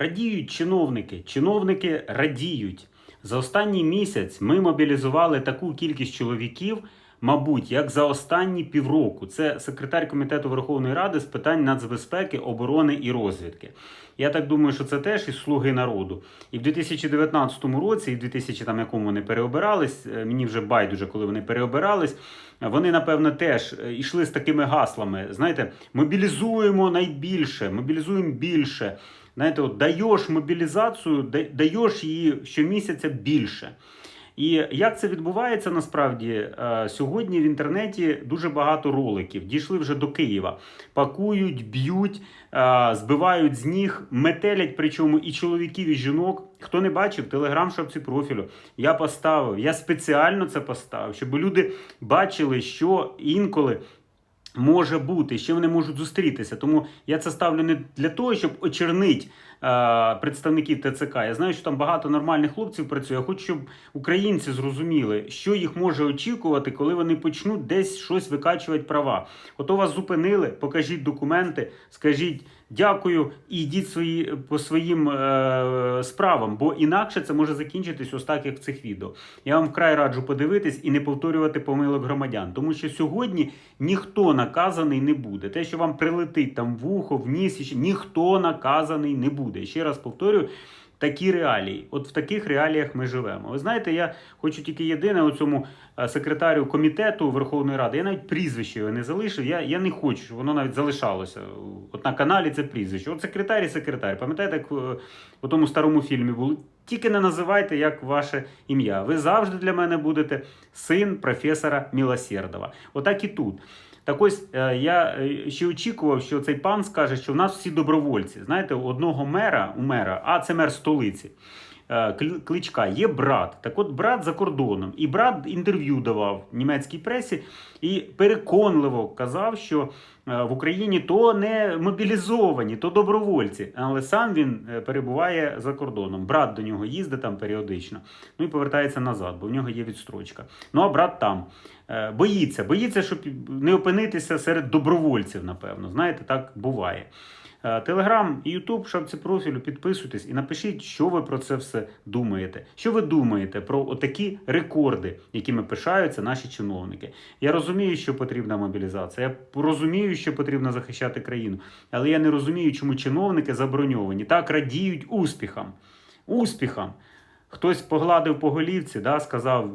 Радіють чиновники. Чиновники радіють. За останній місяць ми мобілізували таку кількість чоловіків, мабуть, як за останні півроку. Це секретар комітету Верховної Ради з питань нацбезпеки, оборони і розвідки. Я так думаю, що це теж із слуги народу. І в 2019 році, і в 2000 там якому вони переобирались, е, мені вже байдуже, коли вони переобирались. Вони, напевно, теж е, йшли з такими гаслами. Знаєте, мобілізуємо найбільше, мобілізуємо більше. Знаєте, от даєш мобілізацію, да- даєш її щомісяця більше. І як це відбувається насправді Е, сьогодні в інтернеті дуже багато роликів дійшли вже до Києва. Пакують, б'ють, е, збивають з ніг, метелять, причому і чоловіків, і жінок. Хто не бачив, телеграм шапці профілю. Я поставив, я спеціально це поставив, щоб люди бачили, що інколи може бути, ще вони можуть зустрітися. Тому я це ставлю не для того, щоб очернити е, представників ТЦК. Я знаю, що там багато нормальних хлопців працює. Я хочу, щоб українці зрозуміли, що їх може очікувати, коли вони почнуть десь щось викачувати права. Ото вас зупинили, покажіть документи, скажіть. Дякую і йдіть свої по своїм е, справам, бо інакше це може закінчитись ось так, як в цих відео. Я вам вкрай раджу подивитись і не повторювати помилок громадян, тому що сьогодні ніхто наказаний не буде. Те, що вам прилетить там в ухо, в ніс, ніхто наказаний не буде. Ще раз повторюю. Такі реалії, от в таких реаліях ми живемо. Ви знаєте, я хочу тільки єдине у цьому е, секретарю комітету Верховної Ради. Я навіть прізвище його не залишив. Я, я не хочу, щоб воно навіть залишалося. От на каналі це прізвище. От секретар і секретар. Пам'ятаєте, як е, у тому старому фільмі було? Тільки не називайте як ваше ім'я. Ви завжди для мене будете син професора Мілосердова. Отак і тут. Так ось е, я е, ще очікував, що цей пан скаже, що в нас всі добровольці. Знаєте, одного мера, у мера, а це мер столиці. Е, Кли- Кличка є брат. Так от брат за кордоном. І брат інтерв'ю давав німецькій пресі і переконливо казав, що е, в Україні то не мобілізовані, то добровольці. Але сам він е, перебуває за кордоном. Брат до нього їздить там періодично. Ну і повертається назад, бо в нього є відстрочка. Ну а брат там. Боїться, боїться, щоб не опинитися серед добровольців, напевно. Знаєте, так буває. Телеграм і Ютуб, шапці профілю, підписуйтесь і напишіть, що ви про це все думаєте. Що ви думаєте про отакі рекорди, якими пишаються наші чиновники? Я розумію, що потрібна мобілізація. Я розумію, що потрібно захищати країну, але я не розумію, чому чиновники заброньовані так радіють успіхам. Успіхам. Хтось погладив по голівці, да, сказав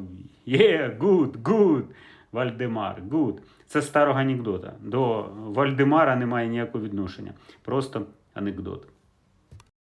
є, гуд, гуд, Вальдемар, гуд. Це старого анекдота. До Вальдемара немає ніякого відношення. Просто анекдот.